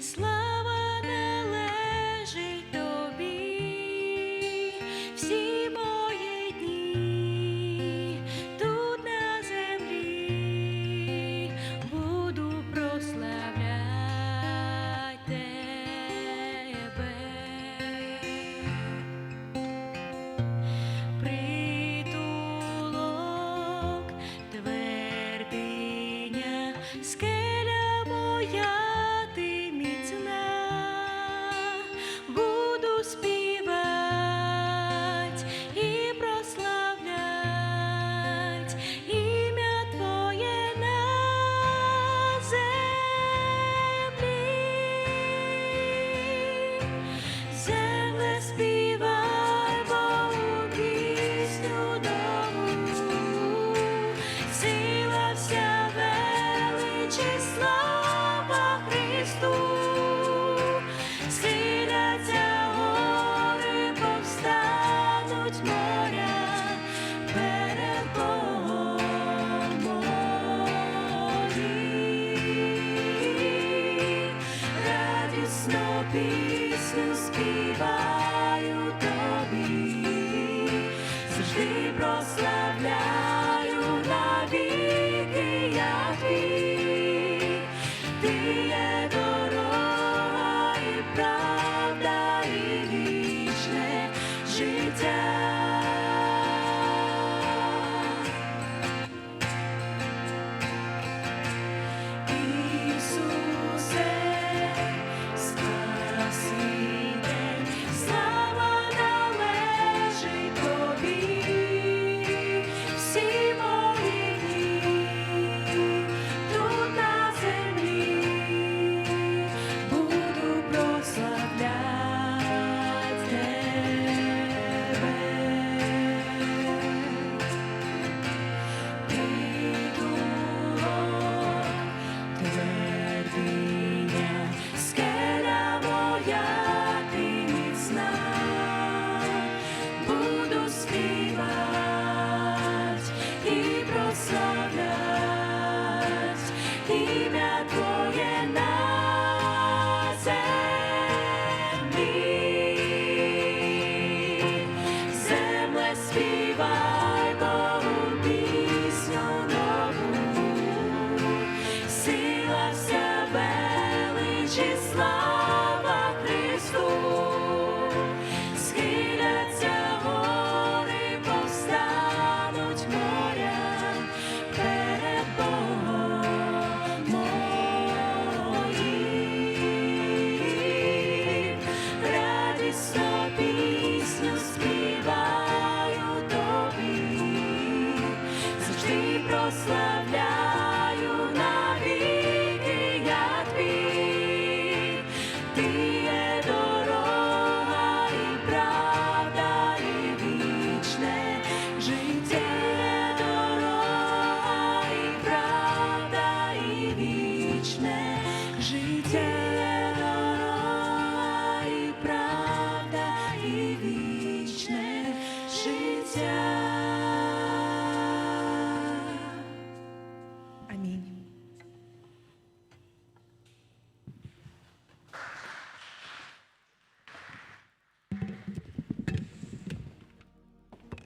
Slow пісню співаю тобі, завжди прославляй. душі слава Христу, схиляться гори, повстануть моря. Перед Богом радісно пісню співаю тобі, завжди прославляю. be.